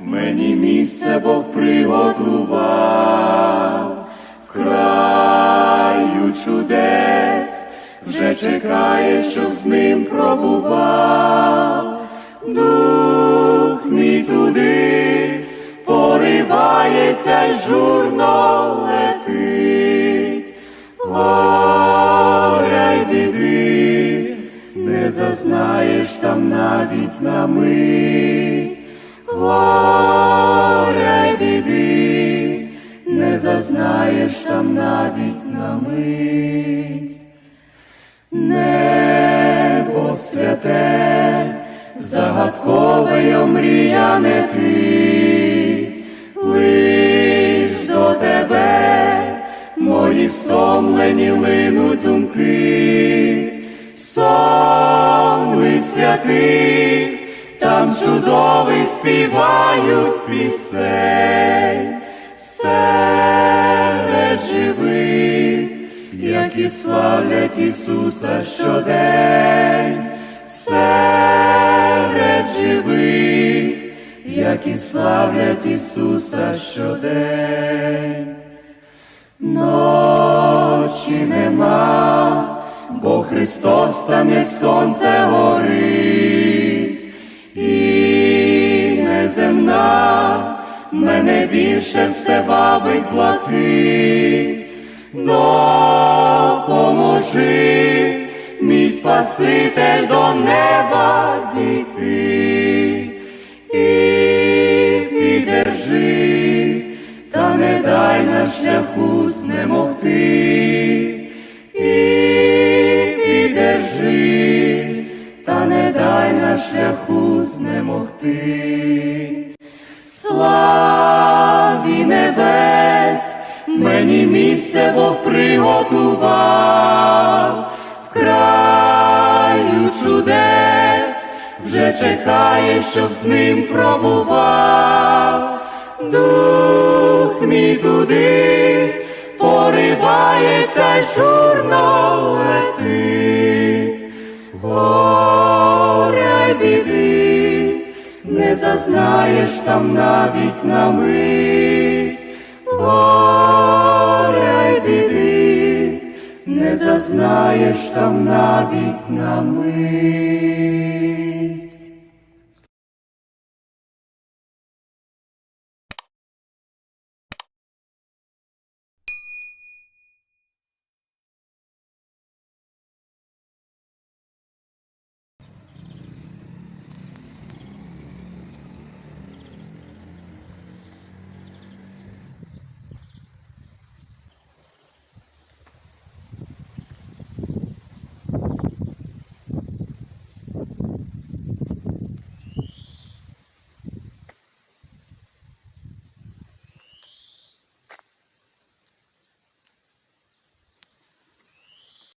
місце Бог приготував, в краю чудес, вже чекає, щоб з ним пробував. Дух мій туди поривається й журно летить, горя біди, не зазнаєш там навіть на мить, горя й біди, не зазнаєш там навіть на мить. Небо святе, загадкове й омріяне ти, лиш до тебе мої стомлені линуть думки, сонми святих, там чудових співають пісень, серед живих які славлять Ісуса щодень, серед живих, які славлять Ісуса щодень. Ночі нема, бо Христос там, як сонце горить, і неземна мене більше все вабить блакить. Допоможи, мій Спаситель до неба дійти. І підержи, та не дай на шляху знемогти, і підержи, не дай на шляху знемогти. Славі небес, мені місце Бог приготував, в краю чудес, вже чекає, щоб з ним пробував. Дух мій туди поривається й журно біди, не зазнаєш там навіть на мить, горя біди, не зазнаєш там навіть на мить.